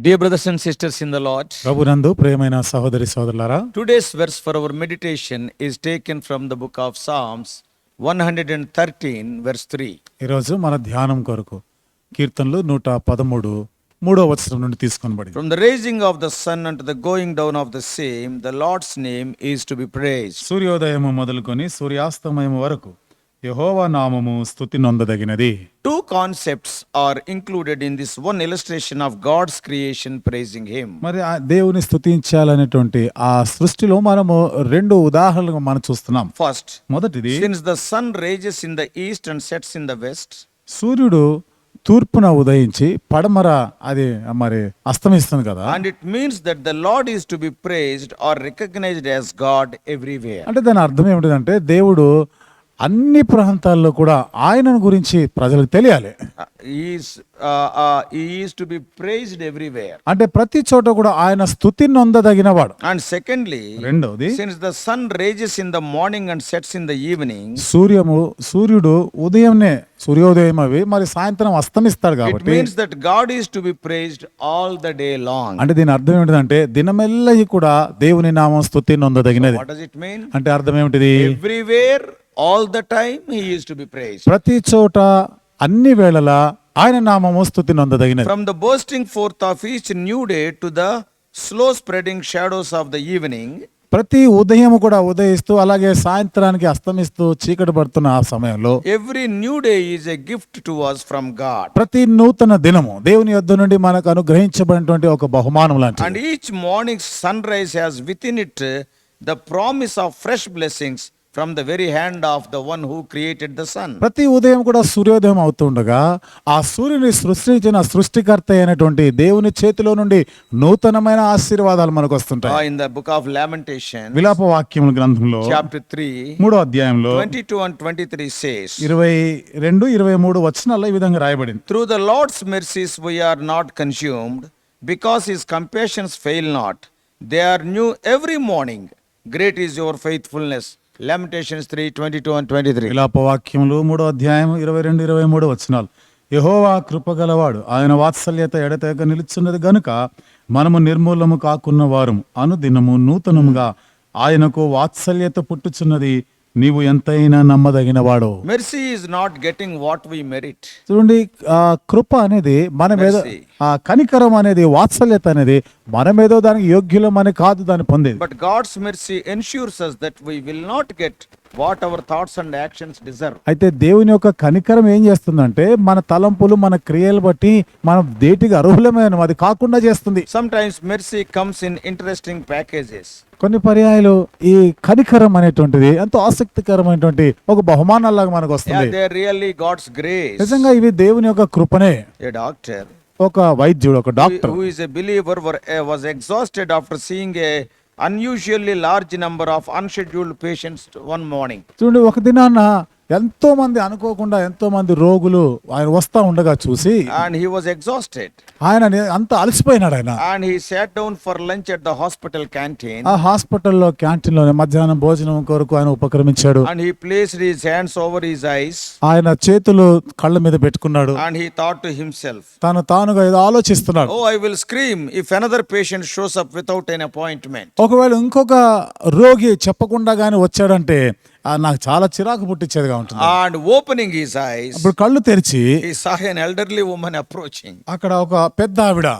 Dear brothers and sisters in the Lord ప్రభు నందు ప్రియమైన సహోదరి సోదరులారా today's verse for our meditation is taken from the book of Psalms one hundred and thirteen verse three ఈరోజు మన ధ్యానం కొరకు కీర్తనలు నూట పదమూడు మూడో వచనం నుండి తీసుకొనబడి from the rising of the sun and the going down of the same the Lord's name is to be praise సూర్యోదయం మొదలుకొని సూర్యాస్తమయం వరకు యహోవా నామము స్థుతి నొందదగినది two concepts are included in this one illustration of God's creation praising him మరి ఆ దేవుని స్థుతించాలనేటువంటి ఆ సృష్టిలో మనము రెండు ఉదాహరణలు మనం చూస్తున్నాం. ఫస్ట్ మొదటిది since the sun rises in the east and sets in the west సూర్యుడు తూర్పున ఉదయించి పడమర అది మరి అస్తమిస్తుంది కదా. And it means that the Lord is to be praised or recognized as God everywhere అంటే దాని అర్థం ఏమిటంటే దేవుడు అన్ని ప్రాంతాల్లో కూడా ఆయనను గురించి ప్రజలకు తెలియాలి. అంటే ప్రతి చోట కూడా ఆయన స్థుతి నొందదగిన వాడు అండ్ సెకండ్లీ రెండోది since the sun rises in the morning and sets in the evening సూర్యము సూర్యుడు ఉదయంనే సూర్యోదయం అవి మరి సాయంత్రం అస్తమిస్తాడు కాబట్టి that God is to be praised all the day long అంటే దీని అర్థం ఏంటంటే దినమెల్లయి కూడా దేవుని నామం స్థుతి నొందదగినది. వాట్ డస్ ఇట్ మీన్ అంటే అర్థం ఏంటిది everywhere all the time, He is to be praised. ప్రతి చోట అన్ని వేళలా ఆయన నామము స్థుతి నొందదగినది From the bursting forth of each new day to the slow spreading shadows of the evening, ప్రతి ఉదయం కూడా ఉదయిస్తూ అలాగే సాయంత్రానికి అస్తమిస్తూ చీకటి పడుతున్న ఆ సమయంలో every new day is a gift to us from God. ప్రతి నూతన దినము దేవుని యొద్ద నుండి మనకు అనుగ్రహించబడినటువంటి ఒక బహుమానం లాంటి And each morning's sunrise has within it uh, the promise of fresh blessings from the very hand of the one who created the sun ప్రతి ఉదయం కూడా సూర్యోదయం అవుతుండగా ఆ సూర్యుని సృష్టించిన సృష్టికర్త అయినటువంటి దేవుని చేతిలో నుండి నూతనమైన ఆశీర్వాదాలు మనకు వస్తుంటాయి in the book of lamentation విలాప వాక్యముల గ్రంథంలో చాప్టర్ త్రీ మూడో అధ్యాయంలో twenty two and twenty three says ఇరవై రెండు ఇరవై మూడు వచనాల్లో ఈ విధంగా రాయబడింది. Through the Lord's mercies we are not consumed because his compassions fail not they are new every morning great is your faithfulness faithfulness. Lamentations 3 22 and 23. విలాప వాక్యములు మూడో అధ్యాయం ఇరవై రెండు ఇరవై మూడు వచనాలు యహోవా కృపగలవాడు ఆయన వాత్సల్యత ఎడతెగ నిలుచున్నది గనుక మనము నిర్మూలము కాకున్న వారం అనుదినము నూతనముగా ఆయనకు వాత్సల్యత పుట్టుచున్నది నీవు ఎంతైనా నమ్మదగిన వాడు mercy is not getting what we merit చూడండి కృప అనేది మన మీద ఆ కనికరం అనేది వాత్సల్యత అనేది మన మీద దానికి యోగ్యులం అని కాదు దాన్ని పొందేది. But God's mercy ensures us that we will not get what our thoughts and actions deserve అయితే దేవుని యొక్క కనికరం ఏం చేస్తుందంటే మన తలంపులు మన క్రియలు బట్టి మనం దేటికి అర్హులమైన అది కాకుండా చేస్తుంది. Sometimes mercy comes in interesting packages కొన్ని పర్యాయాలు ఈ కనికరం అనేటువంటిది ఎంతో ఆసక్తికరమైనటువంటి ఒక బహుమానాలాగా మనకు వస్తుంది. నిజంగా ఇవి దేవుని యొక్క కృపనే. డాక్టర్ ఒక వైద్యుడు ఒక doctor. Who is exhausted after seeing a unusually large number of unscheduled patients one morning చూడండి ఒక దినాన ఎంతోమంది అనుకోకుండా ఎంతోమంది రోగులు ఆయన వస్తా ఉండగా చూసి అండ్ హీ వాజ్ ఎగ్జాస్టెడ్ ఆయన అంత అలసిపోయినాడు ఆయన. And he sat down for lunch at the hospital canteen ఆ హాస్పిటల్లో క్యాంటీన్ మధ్యాహ్నం భోజనం కొరకు ఆయన ఉపక్రమించాడు. And he place his hands over his eyes ఆయన చేతులు కళ్ళ మీద పెట్టుకున్నాడు. And he thought to himself తను తానుగా ఏదో ఆలోచిస్తున్నాడు. ఓ I will scream if another patient shows up without an appointment ఒకవేళ ఇంకొక రోగి చెప్పకుండా గానీ వచ్చాడంటే నాకు చాలా చిరాకు పుట్టించేదిగా ఉంటుంది. అండ్ ఓపెనింగ్ హిస్ ఐస్ ఇప్పుడు కళ్ళు తెరిచి సహెన్ ఎల్డర్లీ ఉమెన్ అప్రోచింగ్ అక్కడ ఒక పెద్ద ఆవిడ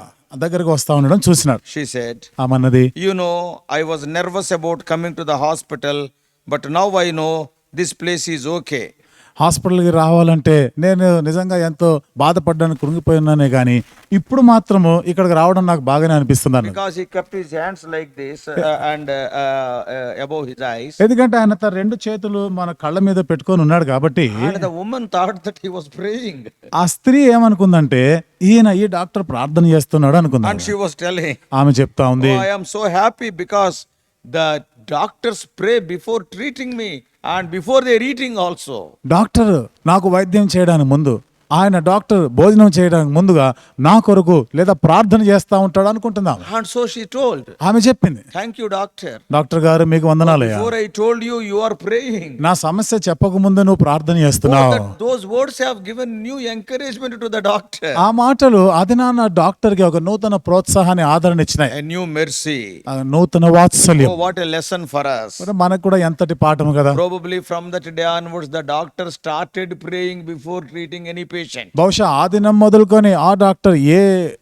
దగ్గరకు వస్తా ఉండడం చూసినాడు. She said ఆమన్నది you know I was nervous about coming to the hospital but now I know this place is okay హాస్పిటల్కి రావాలంటే నేను నిజంగా ఎంతో బాధపడ్డాను కృంగిపోయినానే కానీ ఇప్పుడు మాత్రము ఇక్కడికి రావడం నాకు బాగానే అనిపిస్తుంది ఎందుకంటే ఆయన తన రెండు చేతులు మన కళ్ళ మీద పెట్టుకొని ఉన్నాడు కాబట్టి ఆ స్త్రీ ఏమనుకుందంటే ఈయన ఈ డాక్టర్ ప్రార్థన చేస్తున్నాడు అనుకుంది. ఆమె చెప్తా ఉంది. I'm so happy because the doctors pray before treating me and before the treating also doctor నాకు వైద్యం చేయడానికి ముందు ఆయన డాక్టర్ భోజనం చేయడానికి ముందుగా నా కొరకు లేదా ప్రార్థన చేస్తా ఉంటాడు అనుకుంటున్నాం. అండ్ టోల్డ్ ఆమె చెప్పింది. థ్యాంక్ యూ డాక్టర్ డాక్టర్ గారు మీకు వందనాలు for told you you are praying నా సమస్య చెప్పక ముందు నువ్వు ప్రార్థన చేస్తున్నావు. Those words have given new encouragement to the doctor ఆ మాటలు అది నాన్న డాక్టర్కి ఒక నూతన ప్రోత్సాహాన్ని ఆదరణ ఇచ్చినాయి. న్యూ మెర్సీ నూతన వాత్సల్యం. What lesson for us. మనకు కూడా ఎంతటి పాఠం కదా. Probably from that day onwards the doctor started praying before treating any బహుశా ఆ దినం మొదలుకొని ఆ డాక్టర్ ఏ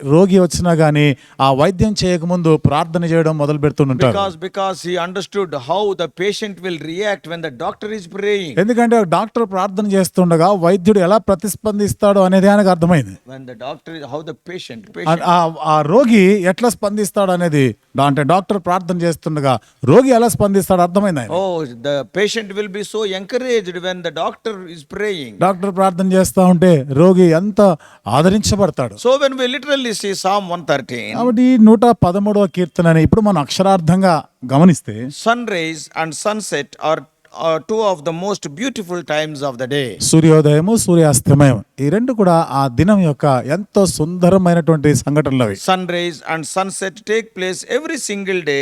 రోగి వచ్చినా గానీ ఆ వైద్యం చేయకముందు ప్రార్థన చేయడం మొదలు పెడుతుంటారు Because, because he understood how the patient will react when the doctor is praying. ఎందుకంటే డాక్టర్ ప్రార్థన చేస్తుండగా వైద్యుడు ఎలా ప్రతిస్పందిస్తాడో అనేది ఆయనకు అర్థమైంది When the doctor is, how the patient, ఆ- patient. ఆ- ఆ రోగి ఎట్లా స్పందిస్తాడు అనేది దా- అంటే డాక్టర్ ప్రార్థన చేస్తుండగా రోగి ఎలా స్పందిస్తాడు అర్థమైంది ఓ the patient will be so encouraged when the doctor is praying doctor ప్రార్థన చేస్తా ఉంటే రోగి ఎంత ఆదరించబడతాడు? So when we literally see Psalm 113 కాబట్టి 113 కీర్తన అని ఇప్పుడు మనం అక్షరార్థంగా గమనిస్తే sunrise and sunset are two of the most beautiful times of the day సూర్యోదయము సూర్యాస్తమయం ఈ రెండు కూడా ఆ దినం యొక్క ఎంతో సుందరమైనటువంటి సంఘటనలు sunrise and sunset take place every single day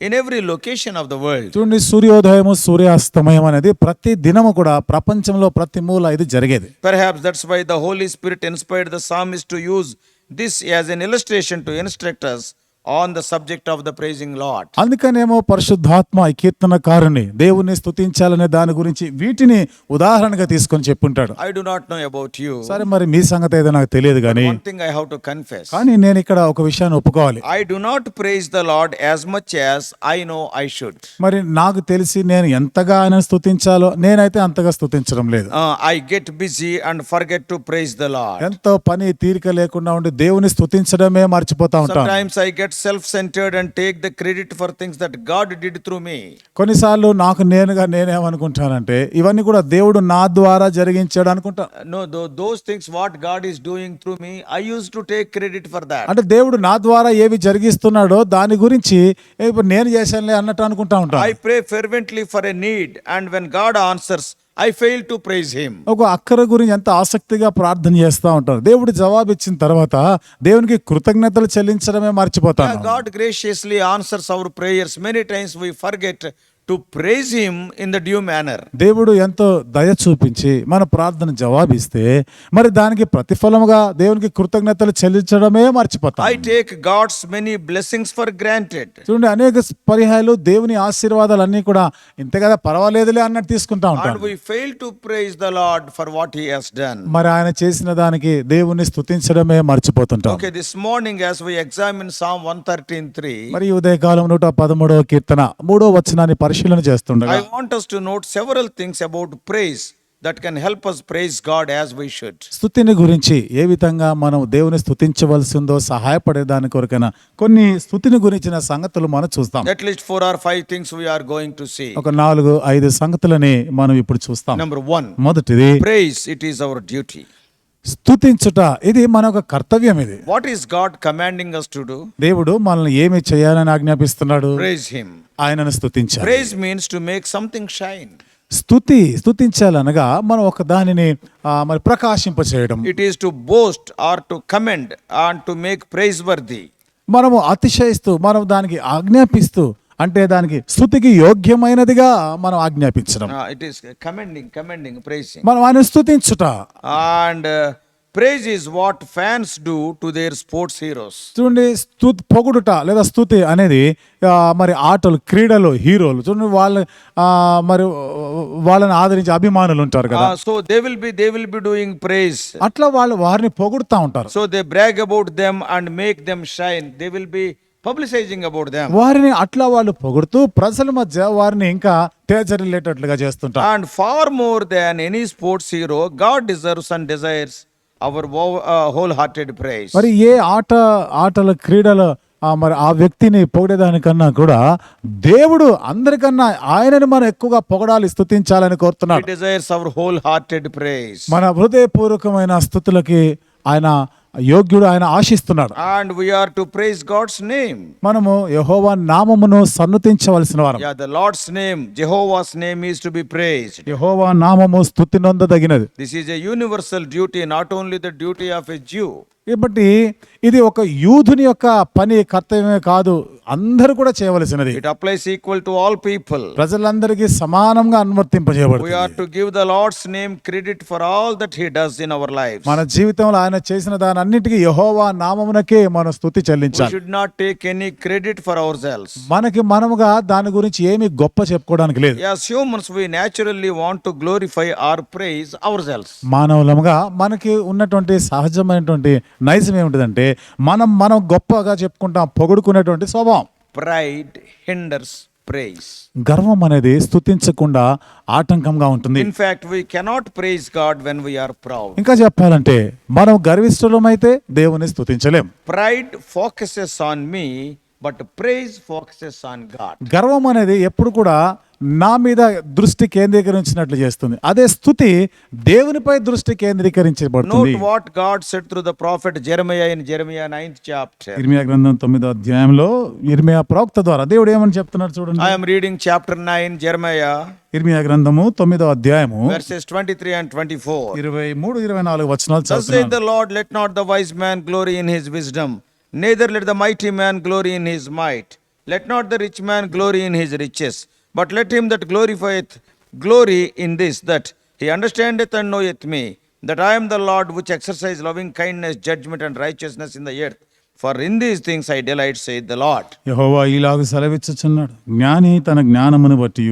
in every location of the world చూడండి సూర్యోదయం సూర్యాస్తమయం అనేది ప్రతి దినము కూడా ప్రపంచంలో ప్రతి మూల ఇది జరిగేది. Perhaps that's why the Holy Spirit inspired the psalmist to use this as an illustration to instructors on the subject of the praising Lord. అందుకనేమో పరిశుద్ధాత్మ ఈ కీర్తనకారుని దేవుణ్ణి స్తుతించాలనే దాని గురించి వీటిని ఉదాహరణగా తీసుకొని చెప్పుంటాడు I do not know about you. సరే మరి మీ సంగతి ఏదో నాకు తెలియదు కానీ One thing I have to confess. కానీ నేను ఇక్కడ ఒక విషయాన్ని ఒప్పుకోవాలి I do not praise the Lord as much as I know I should. మరి నాకు తెలిసి నేను ఎంతగా ఆయన స్తుతించాలో నేనైతే అంతగా స్తుతించడం లేదు I get busy and forget to praise the Lord. ఎంతో పని తీరిక లేకుండా ఉండి దేవుని స్తుతించడమే మర్చిపోతా ఉంటాను Sometimes I get self centered and take the credit for things that God did through me కొన్నిసార్లు నాకు నేనుగా నేనేమనుకుంటానంటే ఇవన్నీ కూడా దేవుడు నా ద్వారా జరిగించాడు అనుకుంటాను no those things what God is doing through me I use to take credit for that అంటే దేవుడు నా ద్వారా ఏవి జరిగిస్తున్నాడో దాని గురించి నేను చేశానులే అన్నట్టు అనుకుంటా ఉంటాను I pray fervently for a need and when God answers I fail to praise him ఒక అక్కర గురించి ఎంత ఆసక్తిగా ప్రార్థన చేస్తా ఉంటారు. దేవుడు జవాబు ఇచ్చిన తర్వాత దేవునికి కృతజ్ఞతలు చెల్లించడమే మర్చిపోతారు God graciously answers our prayers many times we forget to praise Him in the due manner. దేవుడు ఎంతో దయ చూపించి మన ప్రార్థన జవాబిస్తే మరి దానికి ప్రతిఫలముగా దేవునికి కృతజ్ఞతలు చెల్లించడమే మర్చిపోతాం I take God's many blessings for granted. చూడండి అనేక పర్యాయాలు దేవుని ఆశీర్వాదాలు అన్ని కూడా ఇంత కదా పర్వాలేదులే అన్నట్టు తీసుకుంటా ఉంటాం And we fail to praise the Lord for what He has done. మరి ఆయన చేసిన దానికి దేవుని స్తుతించడమే మర్చిపోతుంటాం Okay, this morning as we examine Psalm 113.3, మరి ఈ ఉదయకాలం నూట పదమూడవ కీర్తన మూడో వచనాన్ని పరిశీలన చేస్తుండగా want note several things about praise that can help us praise God as we should స్తుతిని గురించి ఏ విధంగా మనం దేవుని స్తుతించవలసి ఉందో సహాయపడే దాని కొరకన కొన్ని స్థుతిని గురించిన సంగతులు మనం చూస్తాం. That four or five things we are going to see ఒక నాలుగు ఐదు సంగతులని మనం ఇప్పుడు చూస్తాం. నెంబర్ వన్ మొదటిది praise it is our duty స్థుతించుట ఇది మన ఒక కర్తవ్యం ఇది. What is God commanding us to do దేవుడు మనల్ని ఏమి చేయాలని ఆజ్ఞాపిస్తున్నాడు? ప్రైజ్ హిమ్ ఆయనను స్థుతించాలి praise means to make something shine స్థుతి స్థుతించాలనగా మనం ఒక దానిని మరి ప్రకాశింప చేయడం. It is to boast or to commend or to make praiseworthy మనము అతిశయిస్తూ మనం దానికి ఆజ్ఞాపిస్తూ అంటే దానికి స్థుతికి యోగ్యమైనదిగా మనం ఆజ్ఞాపించడం. It is commending commending praise మనం ఆయన స్థుతించుట. And praise is what fans do to their sports heroes చూడండి స్థుతి పొగుడుట లేదా స్థుతి అనేది మరి ఆటలు క్రీడలు హీరోలు. చూడండి వాళ్ళు మరి వాళ్ళని ఆదరించి అభిమానులు ఉంటారు కదా. So they will be they will be doing praise అట్లా వాళ్ళు వారిని పొగుడుతూ ఉంటారు. So they brag about them and make them shine they will be publicizing about them. వారిని అట్లా వాళ్ళు పొగుడుతూ ప్రజల మధ్య వారిని ఇంకా తేజరిల్లేటట్లుగా చేస్తుంటారు And far more than any sports hero, God deserves and desires our wo- uh, wholehearted praise. మరి ఏ ఆట ఆటల క్రీడల మరి ఆ వ్యక్తిని పొగిడేదానికన్నా కూడా దేవుడు అందరికన్నా ఆయనని మనం ఎక్కువగా పొగడాలి స్థుతించాలని కోరుతున్నాడు desires our wholehearted praise. మన హృదయపూర్వకమైన స్థుతులకి ఆయన యోగ్యుడు ఆయన ఆశిస్తున్నాడు. And we are to praise God's name మనము యెహోవా నామమును సన్నతించవలసిన వారు. Yeah the Lord's name Jehovah's name is to be praised Jehovah నామము స్తుతి నందదగినది. This is a universal duty not only the duty of a Jew కాబట్టి ఇది ఒక యూథుని యొక్క పని కర్తవ్యమే కాదు. అందరూ కూడా చేయవలసినది. It applies equal to all people ప్రజలందరికీ సమానంగా అనువర్తింపజేయబడు we are to give the Lord's name credit for all that he does in our life మన జీవితంలో ఆయన చేసిన దానన్నిటికి యెహోవా నామమునకే మన స్తుతి చెల్లించాలి. Should not take any credit for ourselves మనకి మనముగా దాని గురించి ఏమీ గొప్ప చెప్పుకోవడానికి లేదు. As humans we naturally want to glorify or praise ourselves మానవులముగా మనకి ఉన్నటువంటి సహజమైనటువంటి నైజం ఏమిటిదంటే మనం మనం గొప్పగా చెప్పుకుంటాం పొగుడుకునేటువంటి స్వభావం Pride hinders praise. గర్వం అనేది స్థుతించకుండా ఆటంకంగా ఉంటుంది fact, we cannot praise God when we are proud. ఇంకా చెప్పాలంటే మనం గర్విష్ఠులమైతే దేవుని స్థుతించలేం Pride focuses on me, but praise focuses on God గర్వం అనేది ఎప్పుడు కూడా నా మీద దృష్టి కేంద్రీకరించినట్లు చేస్తుంది. అదే స్థుతి దేవునిపై దృష్టి కేంద్రీకరించబడుతుంది. What God through the prophet Jeremiah in Jeremiah chapter ఇర్మియా గ్రంథం తొమ్మిదో అధ్యాయంలో ఇర్మియా ప్రవక్త ద్వారా దేవుడు ఏమని చెప్తున్నారు చూడండి. I'm reading chapter nine Jeremiah ఇర్మియా గ్రంథము తొమ్మిదో అధ్యాయము verses twenty three and twenty four ఇరవై మూడు ఇరవై నాలుగు వచనాలు Lord let not the wise man glory in wisdom neither let the mighty man glory in his might. Let not the rich man glory in his riches, but let him that glorifieth glory in this, that he understandeth and knoweth me, that I am the Lord which exercise loving kindness, judgment, and righteousness in the earth. For in these things I delight, saith the Lord. యహోవా ఈలాగు సెలవిచ్చుచున్నాడు జ్ఞాని తన జ్ఞానమును బట్టి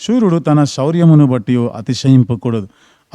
శూరుడు తన శౌర్యమును బట్టి అతిశయింపకూడదు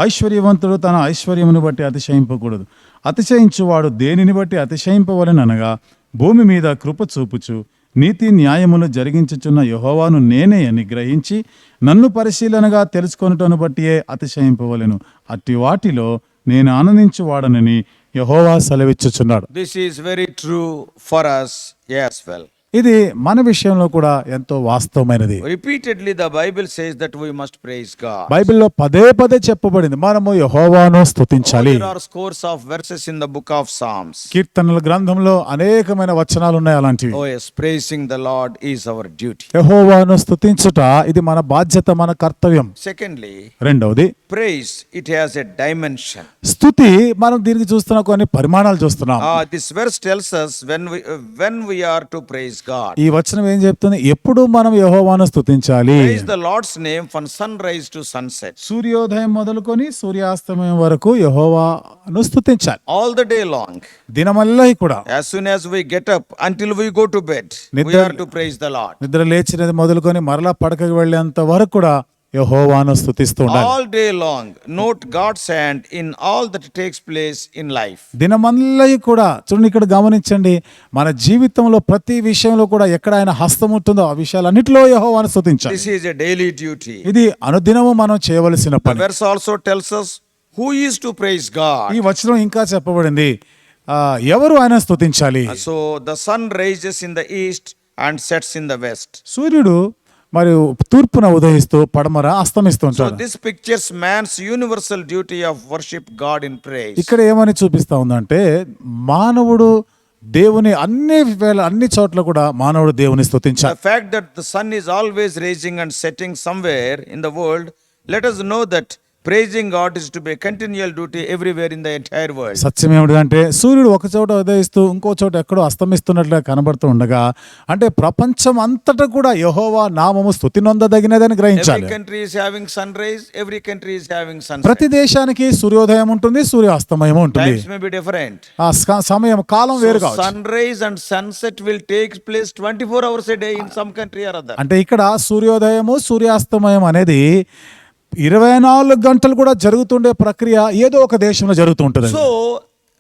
ఐశ్వర్యవంతుడు తన ఐశ్వర్యమును బట్టి అతిశయింపకూడదు. అతిశయించువాడు దేనిని బట్టి అతిశయింపవలెననగా భూమి మీద కృప చూపుచు నీతి న్యాయములు జరిగించుచున్న యహోవాను నేనే అని గ్రహించి నన్ను పరిశీలనగా తెలుసుకొనుటను బట్టియే అతిశయింపవలను. అట్టి వాటిలో నేను ఆనందించువాడనని యహోవా సెలవిచ్చుచున్నాడు. This is very true for us as well ఇది మన విషయంలో కూడా ఎంతో వాస్తవమైనది. Repeatedly the Bible says that we must praise God బైబిల్లో పదే పదే చెప్పబడింది. మనము యహోవాను స్తుతించాలి. There are scores of verses in the book of Psalms కీర్తనల గ్రంథంలో అనేకమైన వచనాలు ఉన్నాయి అలాంటివి. Oh yes praising the Lord is our duty యహోవాను స్తుతించుట ఇది మన బాధ్యత మన కర్తవ్యం. సెకండ్లీ రెండవది praise it has a dimension స్తుతి మనం దీనికి చూస్తున్న కొన్ని పరిమాణాలు చూస్తున్నాం. ఆ this verse tells us when we when we are to praise God ఈ వచనం ఏం చెప్తుంది? ఎప్పుడు మనం యహోవాను స్తుతించాలి. Praise the Lord's name from sunrise to sunset సూర్యోదయం మొదలుకొని సూర్యాస్తమయం వరకు యహోవాను స్తుతించాలి. ఆల్ ద డే లాంగ్ దినమల్లా కూడా. As soon as we get up until we go to bed we have to praise the Lord నిద్ర లేచినది మొదలుకొని మరలా పడకకి వెళ్ళేంత వరకు కూడా యహోవాను స్థుతిస్తూ ఉండాలి. All day long note God's hand in all that takes place in life దినమల్లై కూడా చూడండి ఇక్కడ గమనించండి మన జీవితంలో ప్రతి విషయంలో కూడా ఎక్కడ ఆయన హస్తం ఉంటుందో ఆ విషయాలు అన్నిటిలో యహోవాను స్థుతించాలి this is a daily duty ఇది అనుదినము మనం చేయవలసిన పని. Verse also tells us who is to praise God ఈ వచనం ఇంకా చెప్పబడింది ఎవరు ఆయన స్థుతించాలి so the sun rises in the east and sets in the west సూర్యుడు మరియు తూర్పున ఉదయిస్తూ పడమర అస్తమిస్తుంటారు this pictures man's universal duty of worship God in pray ఇక్కడ ఏమని చూపిస్తా ఉందంటే మానవుడు దేవుని అన్ని వేల అన్ని చోట్ల కూడా మానవుడు దేవుని స్తుతించాలి fact that sun is always raising and setting somewhere in the world let us know that praising God is to be continual duty everywhere in the entire world సత్యం ఏమిటి అంటే సూర్యుడు ఒక చోట ఉదయిస్తూ ఇంకో చోట ఎక్కడో అస్తమిస్తున్నట్లుగా కనబడుతూ ఉండగా అంటే ప్రపంచం అంతటా కూడా యహోవా నామము స్థుతి నొందదగినదని గ్రహించాలి. Country is having sunrise every country is having sun ప్రతి దేశానికి సూర్యోదయం ఉంటుంది సూర్యాస్తమయం ఉంటుంది. ఇట్స్ మే బి డిఫరెంట్ ఆ సమయం కాలం వేరుగా sunrise and sunset will take place 24 hours a day in some country or other అంటే ఇక్కడ సూర్యోదయం సూర్యాస్తమయం అనేది ఇరవై నాలుగు గంటలు కూడా జరుగుతుండే ప్రక్రియ ఏదో ఒక దేశంలో జరుగుతూ ఉంటుంది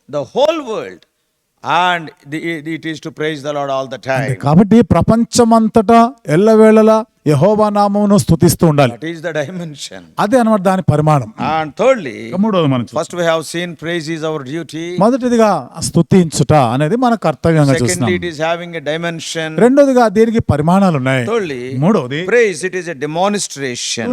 the whole world and the, it is to praise the Lord all the time. కాబట్టి ప్రపంచమంతటా ఎల్లవేళలా యహోవా నామమును స్థుతిస్తూ ఉండాలి. ఇట్ ద డైమెన్షన్ అదే అనమాట దాని పరిమాణం. అండ్ థర్డ్లీ మూడోది మనం first we have seen praise is our duty మొదటిదిగా స్థుతించుట అనేది మన కర్తవ్యంగా ఇట్ ఇస్ హావింగ్ డైమెన్షన్ రెండోదిగా దీనికి పరిమాణాలు ఉన్నాయి. థర్డ్లీ మూడోది praise it is a demonstration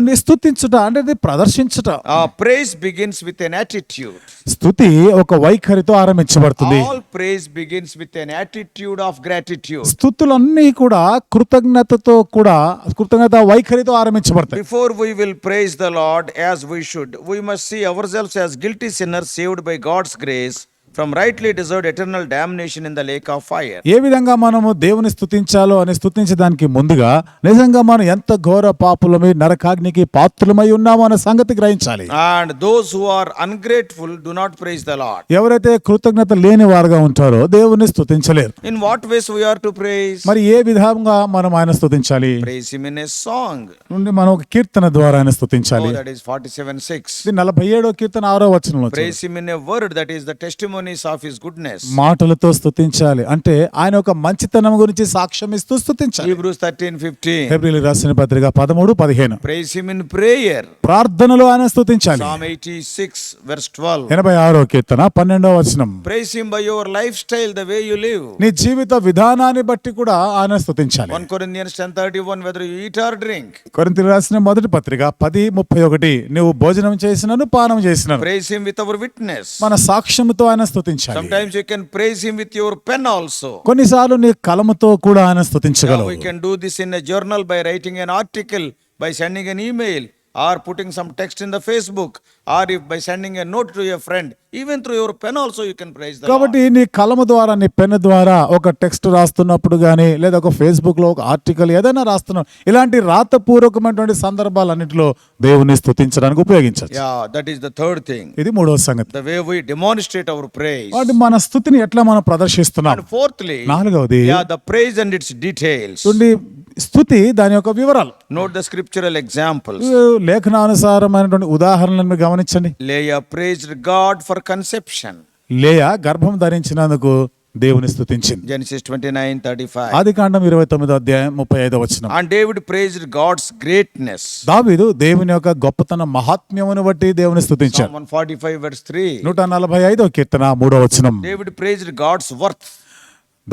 ప్రదర్శించుట. ఆ praise begins with an attitude స్థుతి ఒక వైఖరితో ఆరంభించబడుతుంది. All praise begins with an attitude of gratitude స్తుతులన్నీ కూడా కృతజ్ఞతతో కూడా కృతజ్ఞత వైఖరితో ఆరంభించబడతాయి Before we will praise the Lord as we should, we must see ourselves as guilty sinners saved by God's grace from rightly deserved eternal damnation in the lake of fire ఏ విధంగా మనము దేవుని స్థుతించాలో అని స్థుతించడానికి ముందుగా నిజంగా మనం ఎంత ఘోర పాపులమై నరకాగ్నికి పాత్రులమై ఉన్నామో అనే సంగతి గ్రహించాలి. And those who are ungrateful do not praise the Lord ఎవరైతే కృతజ్ఞత లేని వారుగా ఉంటారో దేవుని స్థుతించలేరు in what ways we are to praise మరి ఏ విధంగా మనం ఆయన స్థుతించాలి praise him in a song నుండి మనం ఒక కీర్తన ద్వారా ఆయన స్థుతించాలి దట్ ఇస్ 47 6 ఇది 47వ కీర్తన 6వ వచనంలో praise him in a word that is the testimony testimonies of His goodness. మాటలతో స్తుతించాలి అంటే ఆయన ఒక మంచితనం గురించి సాక్ష్యం ఇస్తూ స్తుతించాలి Hebrews 13 15. ఫిబ్రవరి రాసిన పత్రిక పదమూడు పదిహేను Praise Him in prayer. ప్రార్థనలో ఆయన స్తుతించాలి Psalm 86, verse 12. ఎనభై ఆరో కీర్తన పన్నెండో వచనం Praise Him by your lifestyle, the way you live. నీ జీవిత విధానాన్ని బట్టి కూడా ఆయన స్తుతించాలి 1 Corinthians 10 31, whether you eat or drink. కొరింథీయులు రాసిన మొదటి పత్రిక పది ముప్పై ఒకటి నువ్వు భోజనం చేసినను పానం చేసినను Praise Him with our witness. మన సాక్ష్యముతో ఆయన స్తుతించాలి Sometimes you can praise Him with your pen also. కొన్నిసార్లు నీ కలముతో కూడా ఆయన స్తుతించగలవు we can do this in a journal by writing an article, by sending an email, or putting some text in the Facebook, or if by sending a note to your friend even through your pen also you can praise కాబట్టి నీ కలము ద్వారా నీ pen ద్వారా ఒక text రాస్తున్నప్పుడు కానీ లేదా ఒక ఫేస్బుక్లో ఒక ఆర్టికల్ ఏదైనా రాస్తున్నా ఇలాంటి రాతపూర్వకమైనటువంటి సందర్భాలన్నింటిలో దేవుని స్థుతించడానికి ఉపయోగించారు that is the third thing ఇది మూడవ సంగతి. వే వి డెమోనిస్ట్రేట్ అవర్ ప్రైజ్ అంటే మన స్థుతిని ఎట్లా మనం ప్రదర్శిస్తున్నాం? ఫోర్త్లీ నాలుగవది the praise and its details స్థుతి దాని యొక్క వివరాలు. నోట్ ద స్క్రిప్చరల్ ఎగ్జాంపుల్ లేఖనానుసారమైనటువంటి ఉదాహరణలను గమని గమనించండి Leah praised God for conception. లేయ గర్భం ధరించినందుకు దేవుని స్తుతించింది Genesis 29 35. ఆది కాండం ఇరవై తొమ్మిదో అధ్యాయం ముప్పై ఐదో వచ్చిన And David praised God's greatness. దావీదు దేవుని యొక్క గొప్పతన మహాత్మ్యమును బట్టి దేవుని స్తుతించాడు Psalm 145 verse 3. నూట నలభై ఐదో కీర్తన మూడో వచనం David praised God's worth.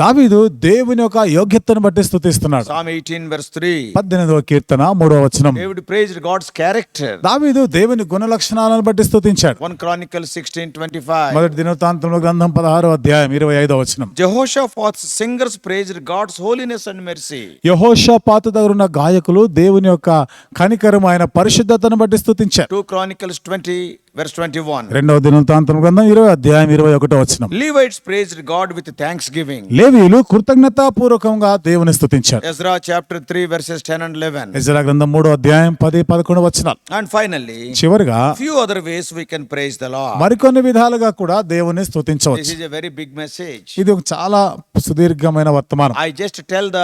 దావీదు దేవుని యొక్క యోగ్యతను బట్టి స్తుతిస్తున్నాడు Psalm 18 verse 3. పద్దెనిమిదవ కీర్తన మూడో వచనం David praised God's character. దావీదు దేవుని గుణ లక్షణాలను బట్టి స్తుతించాడు 1 Chronicles 16 25. మొదటి దినవృత్తాంతంలో గ్రంథం పదహారో అధ్యాయం ఇరవై ఐదో వచనం Jehoshaphat's singers praised God's holiness and mercy. యహోషపాతు దగ్గర ఉన్న గాయకులు దేవుని యొక్క కనికరం ఆయన పరిశుద్ధతను బట్టి స్తుతించారు 2 Chronicles 20 ట్వంటీ వన్ రెండవ దినంతాంతం గ్రంథం ఇరవై అధ్యాయం ఇరవై ఒకటో వచ్చిన Levites praise God with thanksgiving లేవీలు కృతజ్ఞతాపూర్వకంగా దేవుని స్థుతించారు Ezra chapter three verses ten and eleven Ezra గ్రంథం మూడో అధ్యాయం పది పదకొండు వచ్చిన అండ్ ఫైనల్లీ చివరిగా few other ways we can praise the Lord మరికొన్ని విధాలుగా కూడా దేవుని స్థుతించవచ్చు is a very big message ఇది ఒక చాలా సుదీర్ఘమైన వర్తమానం. I just tell the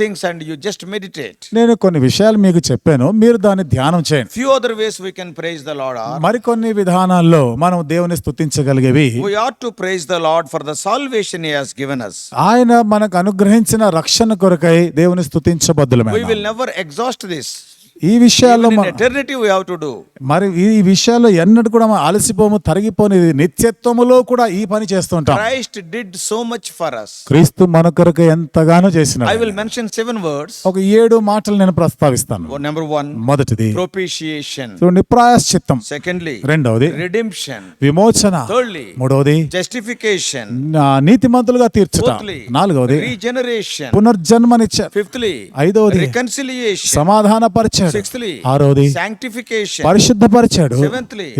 things and you just meditate నేను కొన్ని విషయాలు మీకు చెప్పాను మీరు దాన్ని ధ్యానం చేయండి. Few other ways we can praise the Lord మరి మరికొన్ని విధానాల్లో మనం దేవుని స్తుతించగలిగేవి. ఆయన మనకు అనుగ్రహించిన రక్షణ కొరకై దేవుని స్థుతించబద్దులమే విల్ నెవర్ ఎగ్జాస్ట్ దిస్ ఈ విషయాల్లో మరి ఈ విషయాల్లో ఎన్నడూ కూడా అలసిపోము తరిగిపోని నిత్యత్వములో కూడా ఈ పని చేస్తుంటాం Christ did so much for us క్రీస్తు మన కొరకు ఎంతగానో చేసిన I will mention seven words ఒక ఏడు మాటలు నేను ప్రస్తావిస్తాను. నెంబర్ వన్ మొదటిది ప్రొపిషియేషన్ చూడండి ప్రాయశ్చిత్తం. సెకండ్లీ రెండవది రిడెంప్షన్ విమోచన. మూడవది జస్టిఫికేషన్ నీతి మంతులుగా తీర్చుట. నాలుగవది రీజనరేషన్ పునర్జన్మనిచ్చ. ఫిఫ్త్లీ ఐదవది రికన్సిలియేషన్ సమాధాన పరిచయం Sixthly, ఆరవది sanctification. పరిశుద్ధపరిచాడు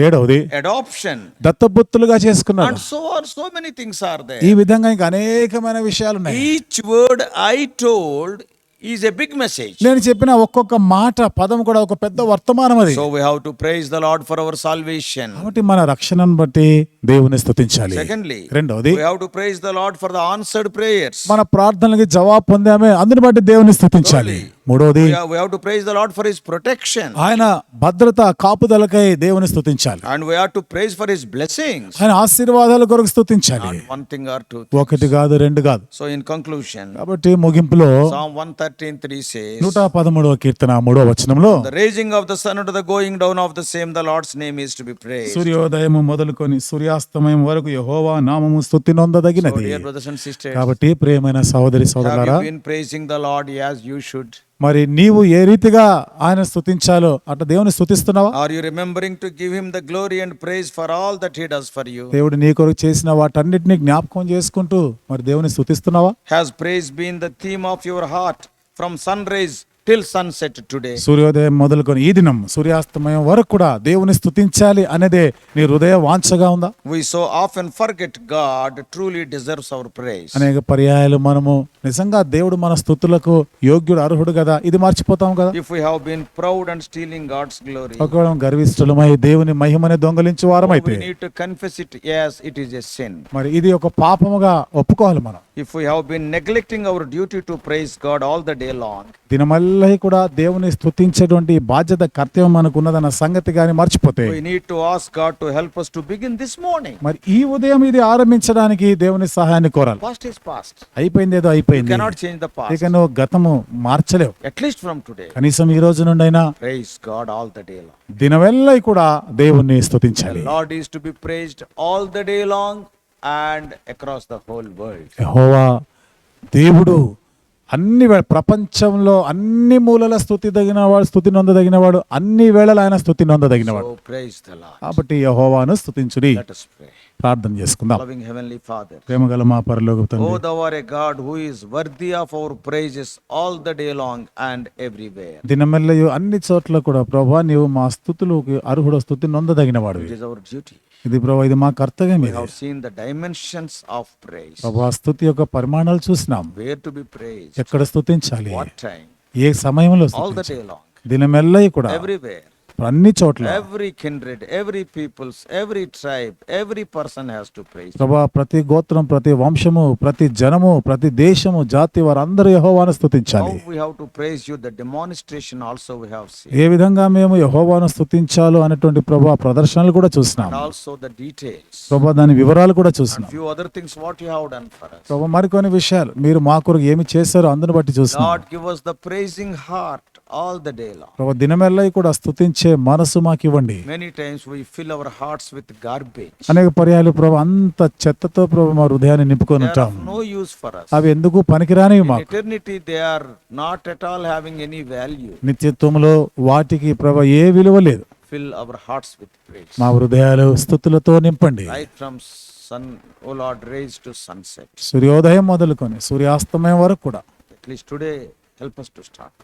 ఏడవది adoption. దత్తబుత్తులుగా చేసుకున్నాడు And so on, so many things are there. ఈ విధంగా ఇంకా అనేకమైన విషయాలు ఉన్నాయి Each word I told is a big message. నేను చెప్పిన ఒక్కొక్క మాట పదం కూడా ఒక పెద్ద వర్తమానం అది So we have to praise the Lord for our salvation. కాబట్టి మన రక్షణను బట్టి దేవుని స్తుతించాలి Secondly, రెండవది we have to praise the Lord for the answered prayers. మన ప్రార్థనలకి జవాబు పొందామే అందుని బట్టి దేవుని స్థుతించాలి మూడోది to praise the Lord for his protection ఆయన భద్రత కాపుదలకై దేవుని స్తుతించాలి. And we to praise for his blessing ఆయన ఆశీర్వాదాల కొరకు స్తుతించాలి. వన్ థింగ్ ఆర్ టు ఒకటి కాదు రెండు కాదు. సో ఇన్ కంక్లూషన్ కాబట్టి ముగింపులో సామ్ 133 సేస్ 113వ కీర్తన మూడో వచనంలో the rising of the sun and the going down of the same the Lord's name is to be praised సూర్యోదయం మొదలుకొని సూర్యాస్తమయం వరకు యెహోవా నామము స్తుతి నొందదగినది. కాబట్టి ప్రేమైన సోదరి సోదరులారా in praising the Lord as you should మరి నీవు ఏ రీతిగా ఆయన స్థుతించాలో అట దేవుని స్థుతిస్తున్నావా are you remembering give him the glory and praise for all that he does for you దేవుడు నీ కొరకు చేసిన వాటన్నిటిని జ్ఞాపకం చేసుకుంటూ మరి దేవుని స్థుతిస్తున్నావా has praise been the theme of your heart from sunrise till sunset today? సూర్యోదయం మొదలుకొని ఈ దినం సూర్యాస్తమయం వరకు కూడా దేవుని స్తుతించాలి అనేదే నీ హృదయ వాంఛగా ఉందా We so often forget God truly deserves our praise. అనేక పర్యాయాలు మనము నిజంగా దేవుడు మన స్థుతులకు యోగ్యుడు అర్హుడు కదా ఇది మర్చిపోతాం కదా If we have been proud and stealing God's glory, ఒకవేళ గర్విష్ఠులమై దేవుని మహిమని దొంగలించే వారమైతే we need to confess it yes, it is a sin. మరి ఇది ఒక పాపముగా ఒప్పుకోవాలి మనం If we have been neglecting our duty to praise God all the day long, దినమల్లై కూడా దేవుని స్తుతించేటువంటి బాధ్యత కర్తవ్యం మనకు ఉన్నదన్న సంగతి కానీ మర్చిపోతే we need to ask God to help us to begin this morning. మరి ఈ ఉదయం ఇది ఆరంభించడానికి దేవుని సహాయాన్ని కోరాలి Past is past. అయిపోయింది ఏదో You అయిపోయింది cannot change the past. ఇక నువ్వు గతము మార్చలేవు At least from today. కనీసం ఈ రోజు నుండైనా Praise God all the day long. దినవెల్లై కూడా దేవుణ్ణి స్తుతించాలి Lord is to be praised all the day long and across the whole world యహోవా దేవుడు అన్ని ప్రపంచంలో అన్ని మూలల స్థుతి తగిన వాడు స్థుతి నొందదగిన వాడు అన్ని వేళల ఆయన స్థుతి నొందదగిన వాడు కాబట్టి యహోవాను స్థుతించుడి. ప్రార్థన చేసుకుందాం. లవింగ్ హెవెన్లీ ఫాదర్ ప్రేమగల మా పరలోక తండ్రి. దవర్ a God who is worthy of our praises all the day long and everywhere దినమెల్లయు అన్ని చోట్ల కూడా ప్రభువా నీవు మా స్థుతులకు అర్హుడ స్థుతి నొందదగిన వాడు అవర్ డ్యూటీ ఇది ప్రభు ఇది మా కర్తవ్యం seen the dimensions of praise ప్రభు ఆ స్థుతి యొక్క పరిమాణాలు చూసినాం. వేర్ టు బి ప్రైజ్ ఎక్కడ స్థుతించాలి? ఏ సమయంలో దీని మెల్లయి కూడా ఎవ్రీవేర్ చెప్పారు అన్ని చోట్ల. Every kindred every peoples every tribe every person has to praise ప్రభా ప్రతి గోత్రం ప్రతి వంశము ప్రతి జనము ప్రతి దేశము జాతి వారందరూ యెహోవాను స్తుతించాలి. We have to praise you the demonstration also we have seen ఏ విధంగా మేము యెహోవాను స్తుతించాలో అనేటువంటి ప్రభా ప్రదర్శనలు కూడా చూసినాం. ఆల్సో ద డీటెయిల్స్ ప్రభా దాని వివరాలు కూడా చూసినాం. Few other things what you have done for us ప్రభా మరికొన్ని విషయాలు. మీరు మా కొరకు ఏమి చేశారో అందరిని బట్టి చూసినాం. God give us the praising heart all the day long దినమెల్లై కూడా స్తుతించే మనసు మాకు ఇవ్వండి many times we fill our hearts with garbage అనేక పర్యాలు ప్రభు అంత చెత్తతో ప్రభు మా హృదయాన్ని నింపుకొని నో యూస్ ఫర్ అవి ఎందుకు పనికి రానివి మాకు? They are not at all having any value నిత్యత్వములో వాటికి ప్రభ ఏ విలువ లేదు. ఫిల్ అవర్ హార్ట్స్ విత్ మా హృదయాలు స్థుతులతో నింపండి. Right from sun O Lord rise to sunset సూర్యోదయం మొదలుకొని సూర్యాస్తమయం వరకు కూడా. అట్లీస్ టుడే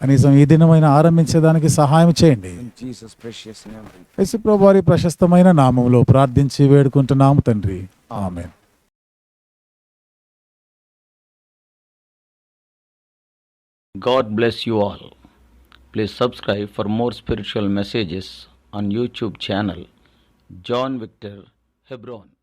కనీసం ఈ దినమైన ఆరంభించేదానికి సహాయం చేయండి. వారి ప్రశస్తమైన నామంలో ప్రార్థించి వేడుకుంటున్నాము తండ్రి. ఆమె God bless you all please subscribe for more spiritual messages on YouTube channel John Victor Hebron